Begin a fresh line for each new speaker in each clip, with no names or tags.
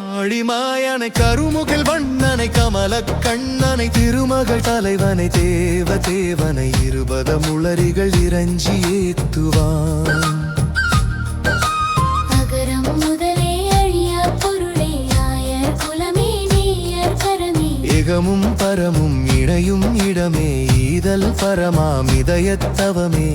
காளிமாயனை கருமுகில் வண்ணனை கமல கண்ணனை திருமகள் தலைவனை தேவ தேவனை இருபத முளரிகள் இறஞ்சி ஏத்துவான். ஏகமும் பரமும் இணையும் இடமே ஈதல் பரமாம் இதயத்தவமே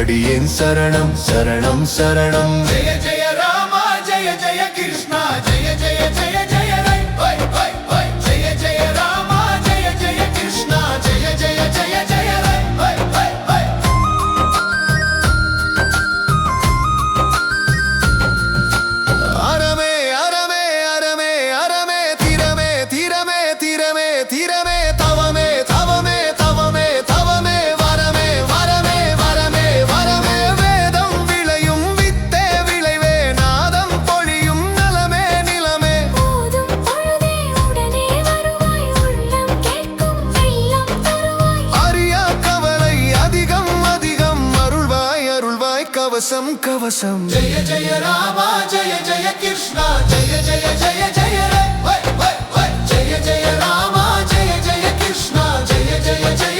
அடியேன் சரணம் சரணம் சரணம். ஜெய ஜெய ராமா ஜெய ஜெய கிருஷ்ணா ஜெய ஜெய ஜெய ஜெய. कसम जय जय रामा, जय जय कृष्णा, जय जय जय जय जय जय जय रामा, जय
जय कृष्णा, जय जय जय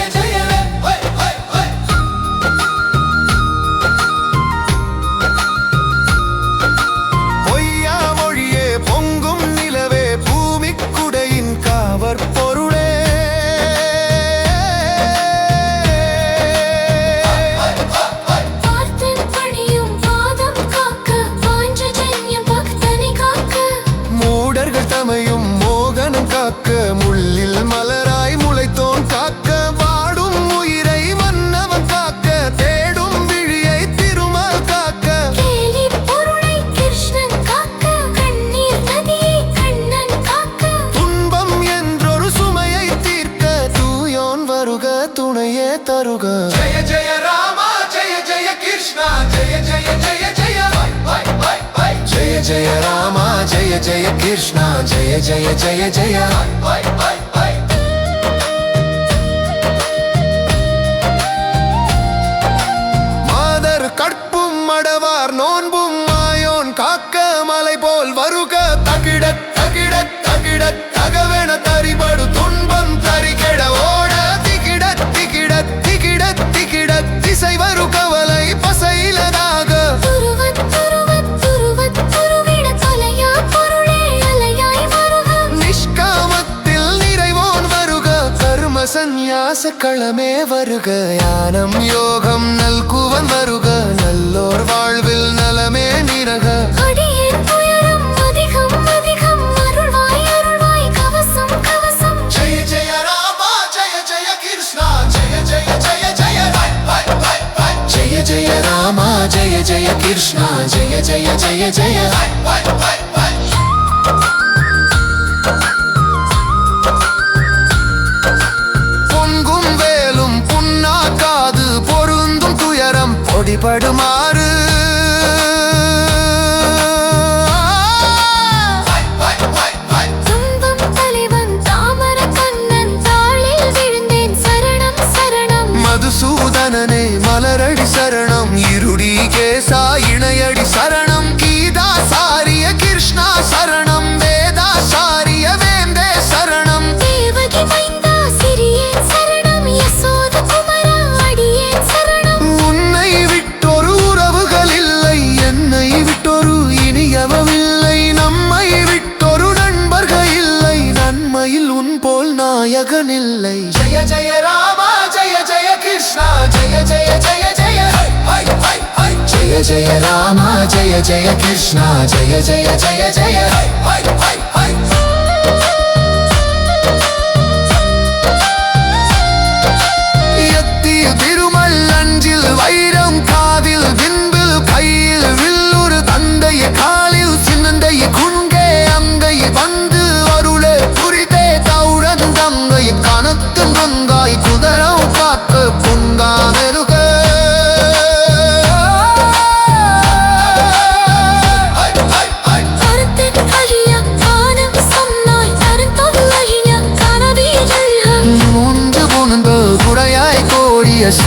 Jaya Jaya Krishna
Jaya Jaya Jaya Jaya சந்நியாச களமே வருக ஞானம் யோகம் நல்குவன் வருக நல்லோர் வாழ்வில் நலமே நிறக Jaya Rama,
Jaya Jaya Krishna, Jaya Jaya Jaya Jaya. வழிபடுமாறு.
மதுசூதனனே மலரடி சரணம் இருடி கேசா இணையடி சரணம். जय राम जय जय कृष्ण जय जय जय जय।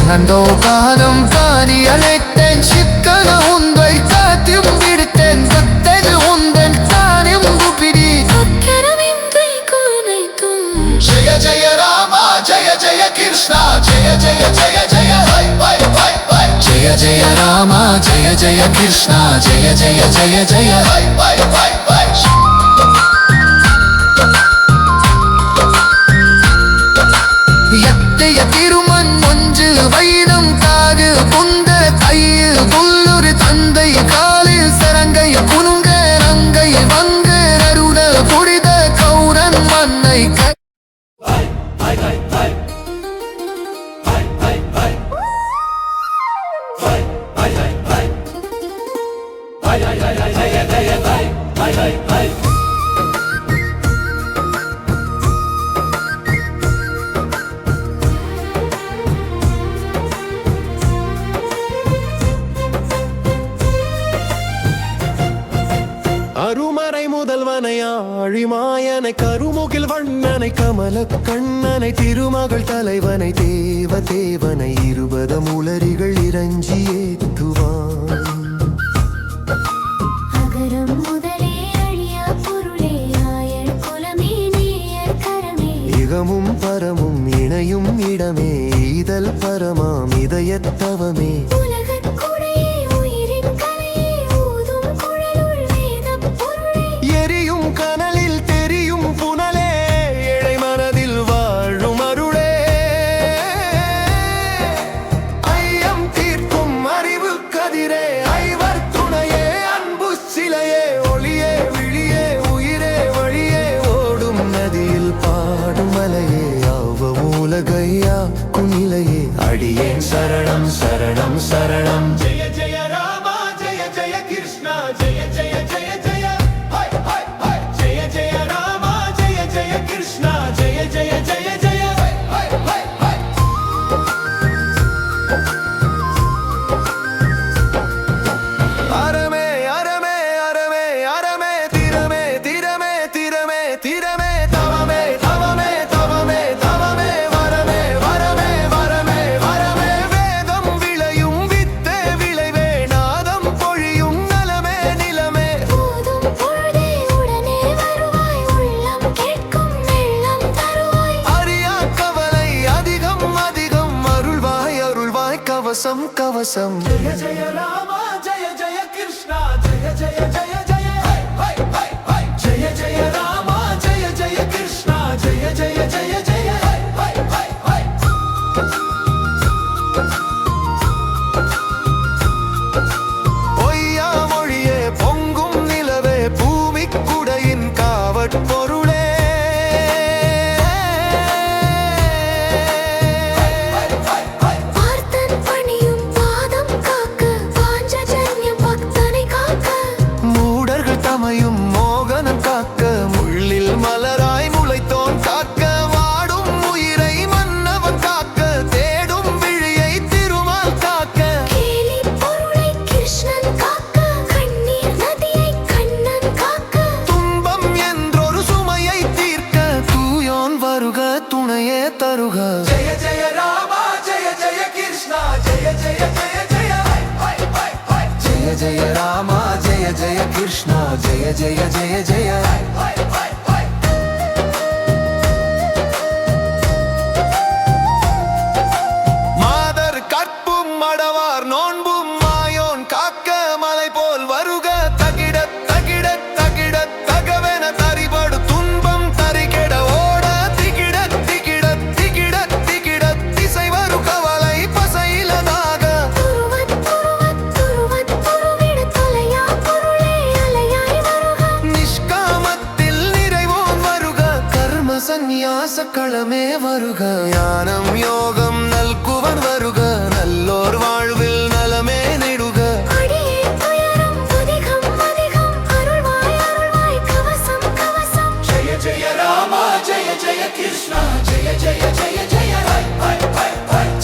சந்தோகானம் காணி அழைத்தேன் சிக்கன உந்தை காத்தியும் விடுத்தேன் கத்தது உந்தன் தானியம் குப்பிடி
அக்கரமின்றி கூனைத்தும்
ஜெய ஜெய ராமா ஜெய ஜெய கிருஷ்ணா ஜெய ஜெய ஜெய ஜெய ஹை ஹை ஹை ஹை ஜெய ஜெய ராமா ஜெய ஜெய கிருஷ்ணா ஜெய ஜெய ஜெய ஜெய ஹை ஹை ஹை ஹை எத்தைய
அருமறை முதல்வனை ஆழிமாயனை கருமுகில் வண்ணனை கமல கண்ணனை திருமகள் தலைவனை தேவ தேவனை இருபத முளரிகள் இறஞ்சி ஏத்துவான் இகமும் பரமும் இணையும் இடமே. ஈதல் பரமாம் இதயத்தவமே. எரியும் கனலில் தெரியும் புனலே. ஏழை மனதில் வாழும் அருளே. ஐயம் தீர்க்கும் அறிவு கதிரே. ஐவர் துணையே அன்பு சிலையே. ஒளியே விழியே உயிரே வழியே ஓடும் நதியில் பாடும் மலையே அவ மூலகையா குநிலையே அடியேன் சரணம் சரணம் சரணம் ஜெய. கவசம் கவசம் ஜெய ஜெய ராமா தூயோன் வருக துணையே தருக ஜெய ஜெய ராமா ஜெய ஜெய கிருஷ்ணா ஜெய ஜெய ஜெய ஜெய ஜெய ஜெய ராமா ஜெய ஜெய கிருஷ்ணா ஜெய ஜெய ஜெய
சன்னியாசக்களமே வருக
ஞானம் யோகம் நல்குவர் வருக நல்லோர் வாழ்வில் நலமே நெடுக ஜெய ஜெய ராமா ஜெய ஜெய கிருஷ்ணா ஜெய ஜெய ஜெய ஜெய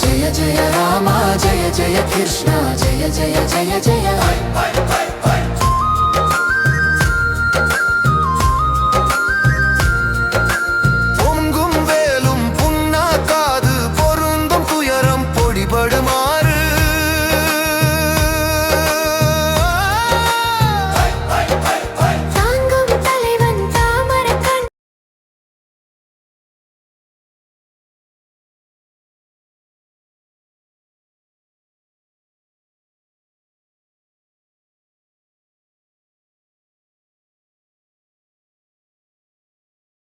ஜெய ஜெய ராமா ஜெய ஜெய கிருஷ்ணா ஜெய ஜெய ஜெய ஜெய